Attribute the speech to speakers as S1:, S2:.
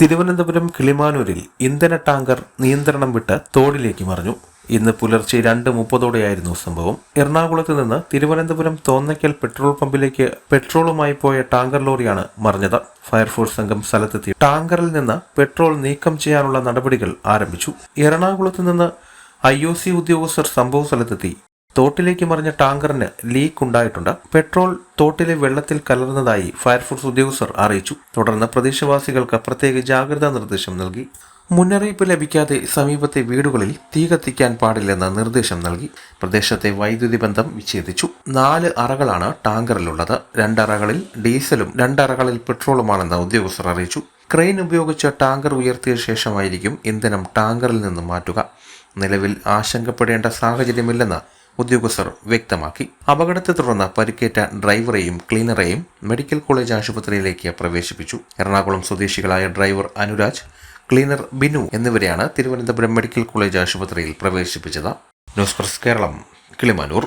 S1: തിരുവനന്തപുരം കിളിമാനൂരിൽ ഇന്ധന ടാങ്കർ നിയന്ത്രണം വിട്ട് തോടിലേക്ക് മറിഞ്ഞു. ഇന്ന് പുലർച്ചെ രണ്ട് മുപ്പതോടെയായിരുന്നു സംഭവം. എറണാകുളത്ത് നിന്ന് തിരുവനന്തപുരം തോന്നയ്ക്കൽ പെട്രോൾ പമ്പിലേക്ക് പെട്രോളുമായി പോയ ടാങ്കർ ലോറിയാണ് മറിഞ്ഞത്. ഫയർഫോഴ്സ് സംഘം സ്ഥലത്തെത്തി ടാങ്കറിൽ നിന്ന് പെട്രോൾ നീക്കം ചെയ്യാനുള്ള നടപടികൾ ആരംഭിച്ചു. എറണാകുളത്ത് നിന്ന് ഐ ഒ സി ഉദ്യോഗസ്ഥർ സംഭവ സ്ഥലത്തെത്തി തോട്ടിലേക്ക് മറിഞ്ഞ ടാങ്കറിന് ലീക്ക് ഉണ്ടായിട്ടുണ്ട് പെട്രോൾ തോട്ടിലെ വെള്ളത്തിൽ കലർന്നതായി ഫയർഫോഴ്സ് ഉദ്യോഗസ്ഥർ അറിയിച്ചു. തുടർന്ന് പ്രദേശവാസികൾക്ക് പ്രത്യേക ജാഗ്രതാ നിർദ്ദേശം നൽകി. മുന്നറിയിപ്പ് ലഭിക്കാതെ സമീപത്തെ വീടുകളിൽ തീ കത്തിക്കാൻ പാടില്ലെന്ന് നിർദ്ദേശം നൽകി. പ്രദേശത്തെ വൈദ്യുതി ബന്ധം വിച്ഛേദിച്ചു. നാല് അറകളാണ് ടാങ്കറിലുള്ളത്. രണ്ടറകളിൽ ഡീസലും രണ്ടറകളിൽ പെട്രോളുമാണെന്ന് ഉദ്യോഗസ്ഥർ അറിയിച്ചു. ക്രെയിൻ ഉപയോഗിച്ച് ടാങ്കർ ഉയർത്തിയ ശേഷമായിരിക്കും ഇന്ധനം ടാങ്കറിൽ നിന്ന് മാറ്റുക. നിലവിൽ ആശങ്കപ്പെടേണ്ട സാഹചര്യമില്ലെന്ന് ഉദ്യോഗസ്ഥർ വ്യക്തമാക്കി. അപകടത്തെ തുടർന്ന് പരിക്കേറ്റ ഡ്രൈവറെയും ക്ലീനറെയും മെഡിക്കൽ കോളേജ് ആശുപത്രിയിലേക്ക് പ്രവേശിപ്പിച്ചു. എറണാകുളം സ്വദേശികളായ ഡ്രൈവർ അനുരാജ് ക്ലീനർ ബിനു എന്നിവരെയാണ് തിരുവനന്തപുരം മെഡിക്കൽ കോളേജ് ആശുപത്രിയിൽ പ്രവേശിപ്പിച്ചത്. News press Keralam Kilimanoor.